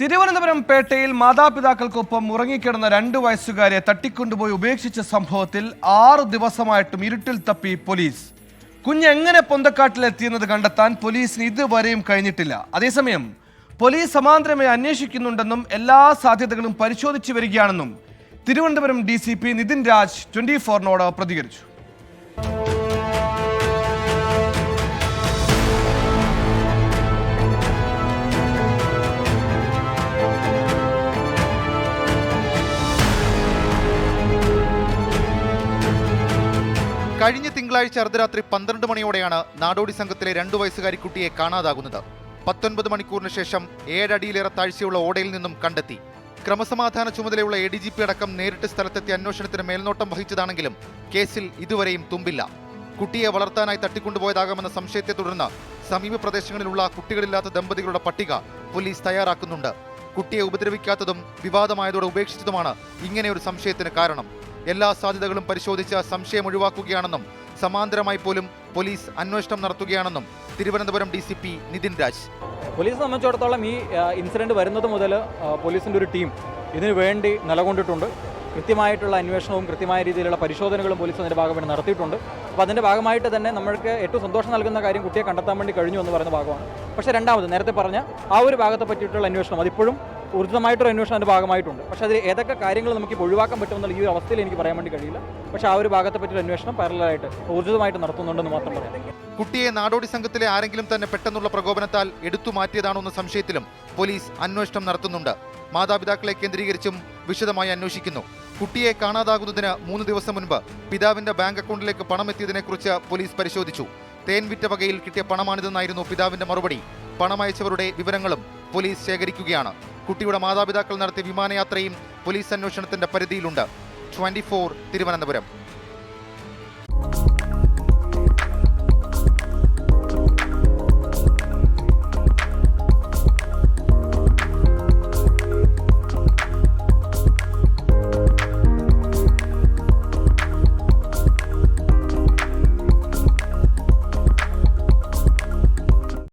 തിരുവനന്തപുരം പേട്ടയിൽ മാതാപിതാക്കൾക്കൊപ്പം ഉറങ്ങിക്കിടന്ന രണ്ട് വയസ്സുകാരെ തട്ടിക്കൊണ്ടുപോയി ഉപേക്ഷിച്ച സംഭവത്തിൽ ആറു ദിവസമായിട്ടും ഇരുട്ടിൽ തപ്പി പോലീസ്. കുഞ്ഞ് എങ്ങനെ പൊന്തക്കാട്ടിലെത്തിയെന്നത് കണ്ടെത്താൻ പോലീസിന് ഇതുവരെയും കഴിഞ്ഞിട്ടില്ല. അതേസമയം പോലീസ് സമാന്തരമായി അന്വേഷിക്കുന്നുണ്ടെന്നും എല്ലാ സാധ്യതകളും പരിശോധിച്ചു വരികയാണെന്നും Thiruvananthapuram D C P Nithin Raj twenty ഫോറിനോട് പ്രതികരിച്ചു. കഴിഞ്ഞ തിങ്കളാഴ്ച അർദ്ധരാത്രി പന്ത്രണ്ട് മണിയോടെയാണ് നാടോടി സംഘത്തിലെ രണ്ടു വയസ്സുകാരി കുട്ടിയെ കാണാതാകുന്നത്. പത്തൊൻപത് മണിക്കൂറിന് ശേഷം ഏഴടിയിലേറെ താഴ്ചയുള്ള ഓടയിൽ നിന്നും കണ്ടെത്തി. ക്രമസമാധാന ചുമതലയുള്ള എ ഡി ജി പി അടക്കം നേരിട്ട് സ്ഥലത്തെത്തി അന്വേഷണത്തിന് മേൽനോട്ടം വഹിച്ചതാണെങ്കിലും കേസിൽ ഇതുവരെയും തുമ്പില്ല. കുട്ടിയെ വളർത്താനായി തട്ടിക്കൊണ്ടുപോയതാകാമെന്ന സംശയത്തെ തുടർന്ന് സമീപ പ്രദേശങ്ങളിലുള്ള കുട്ടികളില്ലാത്ത ദമ്പതികളുടെ പട്ടിക പോലീസ് തയ്യാറാക്കുന്നുണ്ട്. കുട്ടിയെ ഉപദ്രവിക്കാത്തതും വിവാദമായതോടെ ഉപേക്ഷിച്ചതുമാണ് ഇങ്ങനെയൊരു സംശയത്തിന് കാരണം. എല്ലാ സാധ്യതകളും പരിശോധിച്ച് സംശയം ഒഴിവാക്കുകയാണെന്നും സമാന്തരമായി പോലും പോലീസ് അന്വേഷണം നടത്തുകയാണെന്നും Thiruvananthapuram D C P Nithin Raj. പോലീസിനെ സംബന്ധിച്ചിടത്തോളം ഈ ഇൻസിഡന്റ് വരുന്നത് മുതൽ പോലീസിന്റെ ഒരു ടീം ഇതിനു വേണ്ടി നിലകൊണ്ടിട്ടുണ്ട്. കൃത്യമായിട്ടുള്ള അന്വേഷണവും കൃത്യമായ രീതിയിലുള്ള പരിശോധനകളും പോലീസ് അതിന്റെ ഭാഗമായിട്ട് നടത്തിയിട്ടുണ്ട്. അപ്പോൾ അതിന്റെ ഭാഗമായിട്ട് തന്നെ നമ്മൾക്ക് ഏറ്റവും സന്തോഷം നൽകുന്ന കാര്യം കുട്ടിയെ കണ്ടെത്താൻ വേണ്ടി കഴിഞ്ഞു എന്ന് പറയുന്ന ഭാഗമാണ്. പക്ഷേ രണ്ടാമത് നേരത്തെ പറഞ്ഞ ആ ഒരു ഭാഗത്തെ പറ്റിയിട്ടുള്ള അന്വേഷണം അതിപ്പോഴും ഊർജിതമായിട്ടൊരു അന്വേഷണം ഭാഗമായിട്ടുണ്ട്. പക്ഷേ അതിൽ ഏതൊക്കെ കാര്യങ്ങൾ നമുക്ക് ഒഴിവാക്കാൻ പറ്റുമെന്നുള്ള ഈ ഒരു അവസ്ഥയിൽ എനിക്ക് പറയാൻ വേണ്ടി കഴിയില്ല. പക്ഷേ ആ ഒരു ഭാഗത്തെ പറ്റിയുള്ള അന്വേഷണം പാരലായിട്ട് ഊർജിതമായിട്ട് നടത്തുന്നുണ്ടെന്ന് മാത്രം പറയാം. കുട്ടിയെ നാടോടി സംഘത്തിലെ ആരെങ്കിലും തന്നെ പെട്ടെന്നുള്ള പ്രകോപനത്താൽ എടുത്തു മാറ്റിയതാണോ എന്ന സംശയത്തിലും പോലീസ് അന്വേഷണം നടത്തുന്നുണ്ട്. മാതാപിതാക്കളെ കേന്ദ്രീകരിച്ചും വിശദമായി അന്വേഷിക്കുന്നു. കുട്ടിയെ കാണാതാകുന്നതിന് മൂന്ന് ദിവസം മുൻപ് പിതാവിന്റെ ബാങ്ക് അക്കൗണ്ടിലേക്ക് പണം എത്തിയതിനെക്കുറിച്ച് പോലീസ് പരിശോധിച്ചു. തേൻ വിറ്റ വകയിൽ കിട്ടിയ പണമാണിതെന്നായിരുന്നു പിതാവിന്റെ മറുപടി. പണം അയച്ചവരുടെ വിവരങ്ങളും പോലീസ് ശേഖരിക്കുകയാണ്. കുട്ടിയുടെ മാതാപിതാക്കൾ നടത്തിയ വിമാനയാത്രയും പോലീസ് അന്വേഷണത്തിന്റെ പരിധിയിലുണ്ട്. ട്വന്റി തിരുവനന്തപുരം.